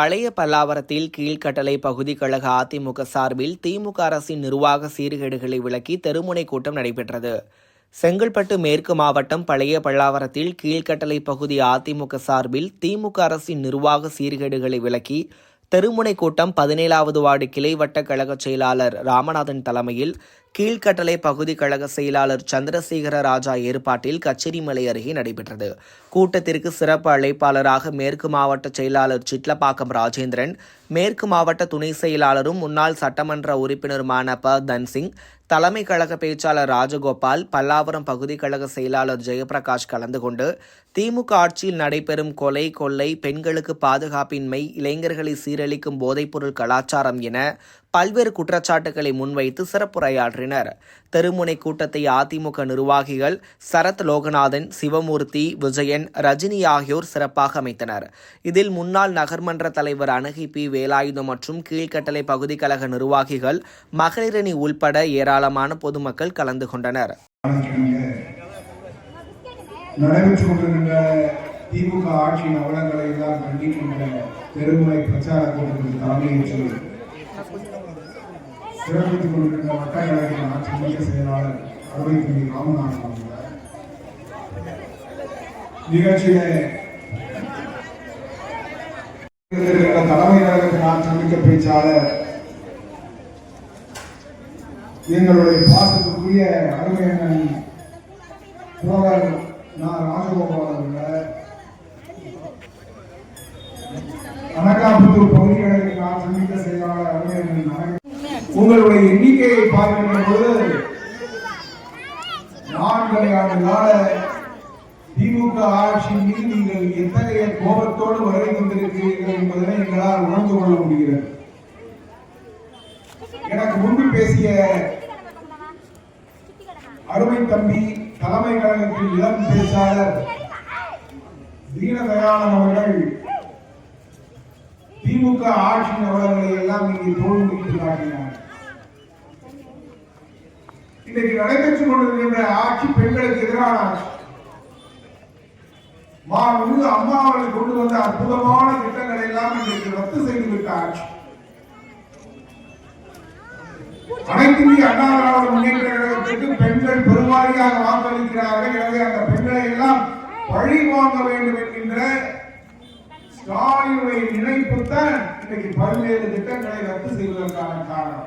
பழைய பல்லாவரத்தில் கீழ்கட்டளை பகுதி கழக அதிமுக சார்பில் திமுக அரசின் நிர்வாக சீர்கேடுகளை விளக்கி தெருமுனை கூட்டம் நடைபெற்றது. செங்கல்பட்டு மேற்கு மாவட்டம் பழைய பல்லாவரத்தில் கீழ்கட்டளை பகுதி அதிமுக சார்பில் திமுக அரசின் நிர்வாக சீர்கேடுகளை விளக்கி தெருமுனை கூட்டம் பதினேழாவது வார்டு கிளை வட்ட கழக செயலாளர் ராமநாதன் தலைமையில் கீழ்கட்டளை பகுதி கழக செயலாளர் சந்திரசேகர ராஜா ஏற்பாட்டில் கச்சேரிமலை அருகே நடைபெற்றது. கூட்டத்திற்கு சிறப்பு அழைப்பாளராக மேற்கு மாவட்ட செயலாளர் சிட்லப்பாக்கம் ராஜேந்திரன் மேற்கு மாவட்ட துணை செயலாளரும் முன்னாள் சட்டமன்ற உறுப்பினருமான ப. தன்சிங் தலைமை கழக பேச்சாளர் ராஜகோபால் பல்லாவரம் பகுதி கழக செயலாளர் ஜெயபிரகாஷ் கலந்து கொண்டு திமுக ஆட்சியில் நடைபெறும் கொலை கொள்ளை பெண்களுக்கு பாதுகாப்பின்மை இளைஞர்களை சீரழிக்கும் போதைப்பொருள் கலாச்சாரம் என பல்வேறு குற்றச்சாட்டுகளை முன்வைத்து சிறப்புரையாற்றினர். தெருமுனை கூட்டத்தை அதிமுக நிர்வாகிகள் சரத் லோகநாதன் சிவமூர்த்தி விஜயன் ரஜினி ஆகியோர் சிறப்பாக அமைத்தனர். இதில் முன்னாள் நகர்மன்ற தலைவர் அணுகி பி. வேலாயுதம் மற்றும் கீழ்கட்டளை பகுதி கழக நிர்வாகிகள் மகளிரணி உள்பட ஏராளமான பொதுமக்கள் கலந்து கொண்டனர். நடைபெற்று கொண்டிருக்கின்ற திமுக ஆட்சியின் அவலங்களை தான் கண்டிக்கின்ற தெருமுறை பிரச்சார கூட்டத்தில் தலைமையேற்று சிறப்பித்துக் கொண்டிருக்கின்ற வட்டக்கழகத்தின் ஆட்சி மைய செயலாளர் அறுவை ராமநாதன் அவர்கள். நிகழ்ச்சியிலே இருக்கின்ற தலைமை கழகத்தின் ஆட்சி மிக்க பேச்சாளர் எங்களுடைய பாசத்துக்குரிய அருமையான புரோகர் நான் ராஜகோபால் அவர்கள் அனகாபுத்தூர் பகுதிகளில் நான் சந்தித்த செயலாளர் அருமையான உங்களுடைய எண்ணிக்கையை பார்க்கின்ற போது நான்கரை ஆண்டு கால திமுக ஆட்சியின் மீது நீங்கள் எத்தகைய கோபத்தோடு வருகை கொண்டிருக்கிறீர்கள் என்பதனை எங்களால் உணர்ந்து கொள்ள முடிகிறது. எனக்கு முன்பு பேசிய அருமை தம்பி தலைமை கழகத்தின் இளம் பேச்சாளர் தீனதயாளன் அவர்கள் திமுக ஆட்சி நபர்களை எல்லாம் இங்கே தோல் காட்டினார். இன்றைக்கு நடைபெற்றுக் கொண்டிருக்கின்ற ஆட்சி பெண்களுக்கு எதிரான ஆட்சி. அம்மா அவர்கள் கொண்டு வந்த அற்புதமான திட்டங்களை எல்லாம் இன்றைக்கு ரத்து செய்துவிட்ட ஆட்சி. அனைத்து இந்திய அண்ணா திராவிட முன்னேற்ற கழகத்திற்கு பெண்கள் பெருவாரியாக வாக்களிக்கிறார்கள். எனவே அந்த பெண்களை எல்லாம் பழி வாங்க வேண்டும் என்கின்ற ஸ்டாலினுடைய நினைப்பு தான் இன்றைக்கு பல்வேறு திட்டங்களை ரத்து செய்வதற்கான காரணம்.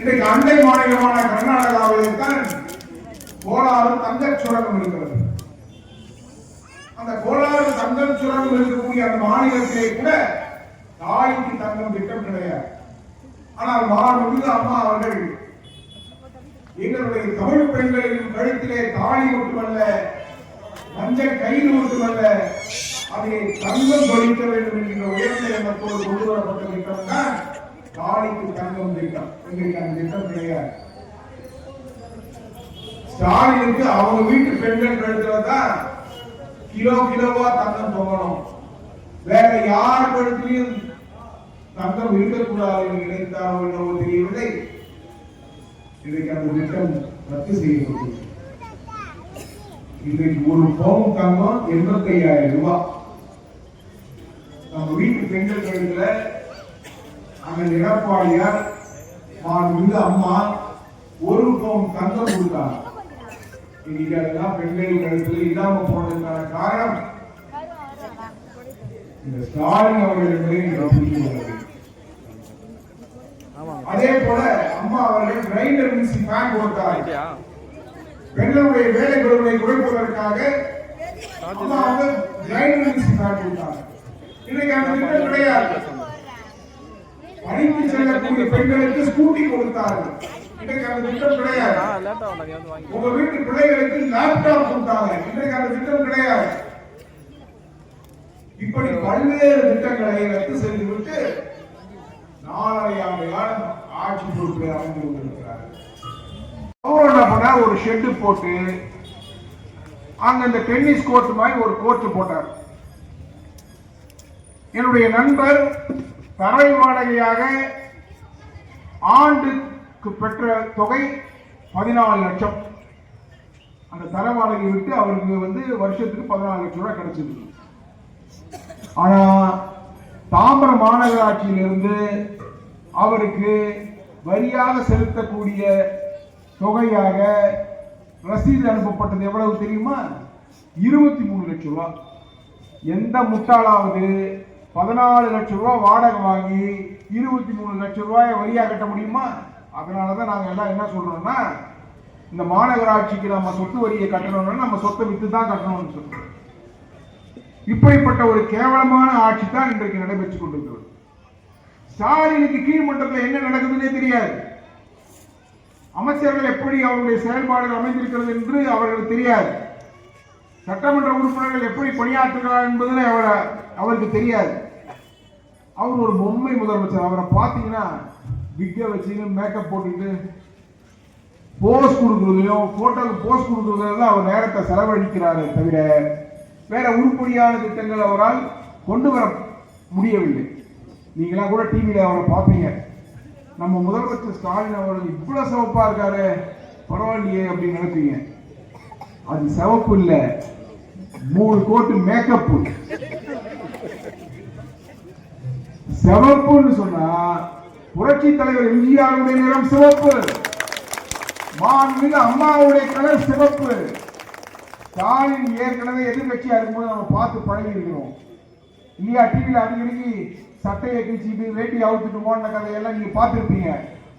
இன்றைக்கு அண்டை மாநிலமான கர்நாடகாவில் தான் கோலாறு தங்கச் சுரங்கம் இருக்கிறது. அந்த கோலாறு தங்கம் சுரங்கம் இருக்கக்கூடிய அந்த மாநிலத்திலே கூட தாய்க்கு தங்கம் திட்டம் கிடையாது. ஆனால் மாண்புமிகு அம்மா அவர்கள் எங்களுடைய தமிழ் பெண்களின் கழுத்திலே தாலி மட்டுமல்ல மஞ்சள் கயிறு மட்டுமல்ல அதை தங்கம் தொழிக்க வேண்டும் என்கிற உயர்ந்த எண்ணத்தோடு கொண்டு வரப்பட்ட திட்டம் தான் தாலிக்கு தங்கம் திட்டம். எங்களுக்கு அந்த திட்டம் கிடையாது. ஸ்டாலினுக்கு அவங்க வீட்டு பெண்கள் கழுத்துல தான் கிலோ கிலோவா தங்கம் தொங்கணும். வேற யார் கழுத்திலையும் தங்கம் இருக்கக்கூடாது என்று நினைத்தாரோ என்னவோ தெரியவில்லை. இன்றைக்கு அந்த திட்டம் ரத்து செய்யப்பட்டது இன்றைக்கு ஒரு பவுன் தங்கம் எண்பத்தி ஐயாயிரம் ரூபாய். நம்ம வீட்டு பெண்கள் கழுத்துல அண்ணன் எடப்பாடியார் மாண்புமிகு அம்மா ஒரு பவுன் தங்கம் கொடுத்தாங்க. இன்னைக்கு அதெல்லாம் பெண்கள் கழுத்துல இல்லாம போனதுக்கான காரணம் இந்த ஸ்டாலின் அவர்கள் என்பதை புரிந்து கொள்ள போல அம்மா அவர்கள் கிரைண்டர் மிக்சி ஃபேன் கொடுத்தார்கள் பெண்களுடைய வேலை பொருளை குறைப்பதற்காக அம்மா அவங்க கிரைண்டர் மிக்சி ஃபேன் கொடுத்தாங்க இன்னைக்கு அந்த திட்டம் கிடையாது. பணிக்கு செல்லக்கூடிய பெண்களுக்கு ஸ்கூட்டி கொடுத்தார்கள். இன்னைக்கு அந்த திட்டம் கிடையாது. உங்க வீட்டு பிள்ளைகளுக்கு லேப்டாப் கொடுத்தாங்க. இன்றைக்கு அந்த திட்டம் கிடையாது. இப்படி பல்வேறு திட்டங்களை ரத்து செய்துவிட்டு நாலரை ஆண்டு காலம் ஆட்சி பொறுப்பில் அமைந்து கொண்டிருக்கிறார் அவர் என்ன பண்ணார்? ஒரு ஷெட்டு போட்டு அங்க இந்த டென்னிஸ் கோர்ட் மாதிரி ஒரு கோர்ட் போட்டார். என்னுடைய நண்பர் தரை வாடகையாக ஆண்டுக்கு பெற்ற தொகை பதினாலு லட்சம். அந்த தர வாடகை விட்டு அவருக்கு வந்து வருஷத்துக்கு பதினாலு லட்சம் ரூபாய் கிடைச்சிருக்கு ஆனா தாம்பரம் மாநகராட்சியிலிருந்து அவருக்கு வரியாக செலுத்தக்கூடிய தொகையாக ரசீது அனுப்பப்பட்டது எவ்வளவு தெரியுமா? இருபத்தி மூணு லட்சம் ரூபா. எந்த முட்டாளாவது பதினாலு லட்சம் ரூபா வாடகை வாங்கி இருபத்தி மூணு லட்சம் ரூபாயை வரியாக கட்ட முடியுமா? அதனாலதான் நாங்கள் எல்லாம் என்ன சொல்கிறோம்னா இந்த மாநகராட்சிக்கு நம்ம சொத்து வரியை கட்டணும்னா நம்ம சொத்தை வித்து தான் கட்டணும்னு சொல்கிறோம் இப்படிப்பட்ட ஒரு கேவலமான ஆட்சி தான் இன்றைக்கு நடைபெற்றுக் கொண்டிருக்கிறது. ஸ்டாலினுக்கு கீழ்மட்டத்தில் என்ன நடக்குதுன்னே தெரியாது. அமைச்சர்கள் எப்படி அவருடைய செயல்பாடுகள் அமைந்திருக்கிறது என்று அவர்களுக்கு தெரியாது. சட்டமன்ற உறுப்பினர்கள் எப்படி பணியாற்றுகிறார் என்பது அவரை அவருக்கு தெரியாது. அவர் ஒரு பொம்மை முதலமைச்சர். அவரை பார்த்தீங்கன்னா விக்க வச்சுன்னு மேக்கப் போட்டுக்கிட்டு போஸ் கொடுக்குறதுலையும் போட்டோக்கு போஸ் கொடுக்குறதுல தான் அவர் நேரத்தை செலவழிக்கிறாரே தவிர வேற உருப்படியான திட்டங்கள் அவரால் கொண்டு வர முடியவில்லை. நீங்களாம் கூட டிவியில் அவரை பார்ப்பீங்க. நம்ம முதலமைச்சர் ஸ்டாலின் அவர்கள் இவ்வளவு சிவப்பா இருக்காரு. பரவாயில்லையே அப்படின்னு நினைப்பீங்க. அது சிவப்பு இல்ல. மூணு கோட்டு மேக்கப் சிவப்புன்னு சொன்னா புரட்சி தலைவர் எம்ஜிஆருடைய நிறம் சிவப்பு. மாண்புமிகு அம்மாவுடைய கலர் சிவப்பு. ஸ்டாலின் ஏற்கனவே எதிர்கட்சியா இருக்கும்போது நம்ம பார்த்து பழகி இருக்கிறோம். இல்லையா டிவியில் அடிக்கடிக்கு சட்டையை கிழிச்சிட்டு வேட்டி அவுத்துட்டு போன கதையெல்லாம் நீங்க பார்த்துருப்பீங்க.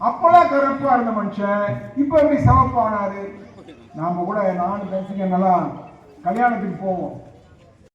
அப்பெல்லாம் கருப்பா இருந்த மனுஷன். இப்ப எப்படி சவப்பானாரு? நாம கூட நானும் தரிசிக்க கல்யாணத்துக்கு போவோம்.